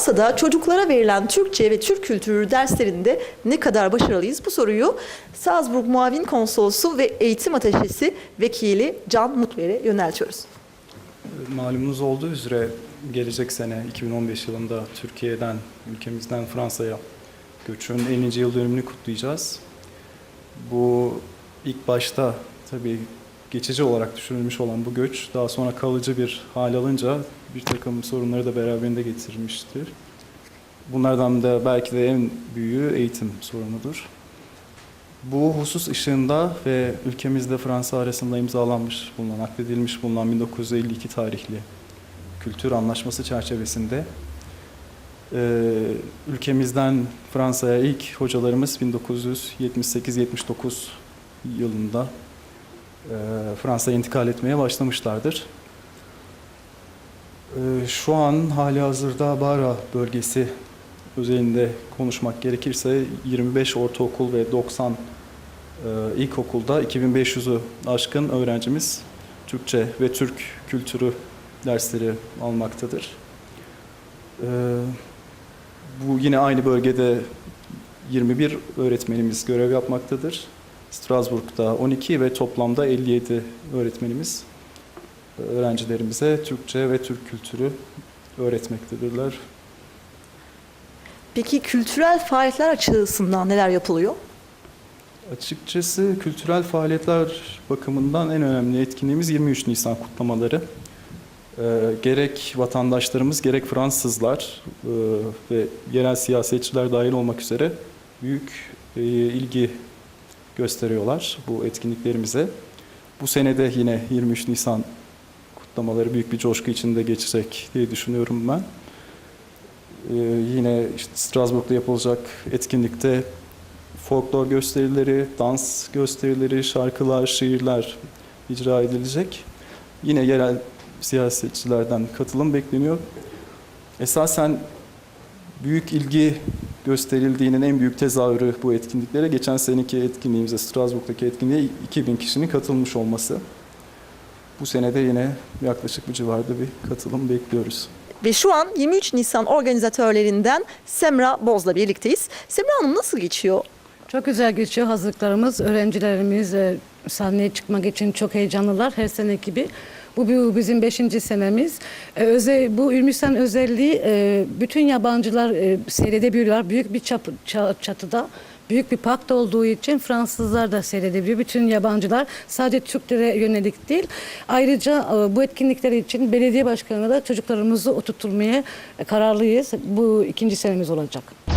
Fransa'da çocuklara verilen Türkçe ve Türk kültürü derslerinde ne kadar başarılıyız? Bu soruyu Salzburg Muavin Konsolosu ve Eğitim Ateşesi Vekili Can Mutver'e yöneltiyoruz. Malumunuz olduğu üzere gelecek sene 2015 yılında Türkiye'den, ülkemizden Fransa'ya göçün 50. yıl dönümünü kutlayacağız. Bu ilk başta tabii geçici olarak düşünülmüş olan bu göç daha sonra kalıcı bir hal alınca bir takım sorunları da beraberinde getirmiştir. Bunlardan da belki de en büyüğü eğitim sorunudur. Bu husus ışığında ve ülkemizde Fransa arasında imzalanmış bulunan, akledilmiş bulunan 1952 tarihli kültür anlaşması çerçevesinde e, ülkemizden Fransa'ya ilk hocalarımız 1978-79 yılında e, Fransa'ya intikal etmeye başlamışlardır. E, şu an hali hazırda Bara bölgesi özelinde konuşmak gerekirse 25 ortaokul ve 90 e, ilkokulda 2500'ü aşkın öğrencimiz Türkçe ve Türk kültürü dersleri almaktadır. Bu yine aynı bölgede 21 öğretmenimiz görev yapmaktadır. Strasbourg'da 12 ve toplamda 57 öğretmenimiz e, öğrencilerimize Türkçe ve Türk kültürü öğretmektedirler. Peki kültürel faaliyetler açısından neler yapılıyor? Açıkçası kültürel faaliyetler bakımından en önemli etkinliğimiz 23 Nisan kutlamaları. Ee, gerek vatandaşlarımız gerek Fransızlar e, ve yerel siyasetçiler dahil olmak üzere büyük e, ilgi gösteriyorlar bu etkinliklerimize. Bu senede yine 23 Nisan kutlamaları büyük bir coşku içinde geçecek diye düşünüyorum ben. Ee, yine işte Strasbourg'da yapılacak etkinlikte folklor gösterileri, dans gösterileri, şarkılar, şiirler icra edilecek. Yine yerel siyasetçilerden katılım bekleniyor. Esasen büyük ilgi gösterildiğinin en büyük tezahürü bu etkinliklere geçen seneki etkinliğimize, Strasbourg'daki etkinliğe 2000 kişinin katılmış olması. Bu senede yine yaklaşık bu civarda bir katılım bekliyoruz. Ve şu an 23 Nisan organizatörlerinden Semra Boz'la birlikteyiz. Semra Hanım nasıl geçiyor? Çok güzel geçiyor hazırlıklarımız. Öğrencilerimiz e, sahneye çıkmak için çok heyecanlılar her sene gibi. Bu bizim beşinci senemiz. E, öze, bu Ülmüsen özelliği e, bütün yabancılar e, seyredebiliyorlar. Büyük bir çap, ça- çatıda. Büyük bir park olduğu için Fransızlar da seyredebiliyor. Bütün yabancılar sadece Türklere yönelik değil. Ayrıca e, bu etkinlikler için belediye başkanı da çocuklarımızı oturtmaya kararlıyız. Bu ikinci senemiz olacak.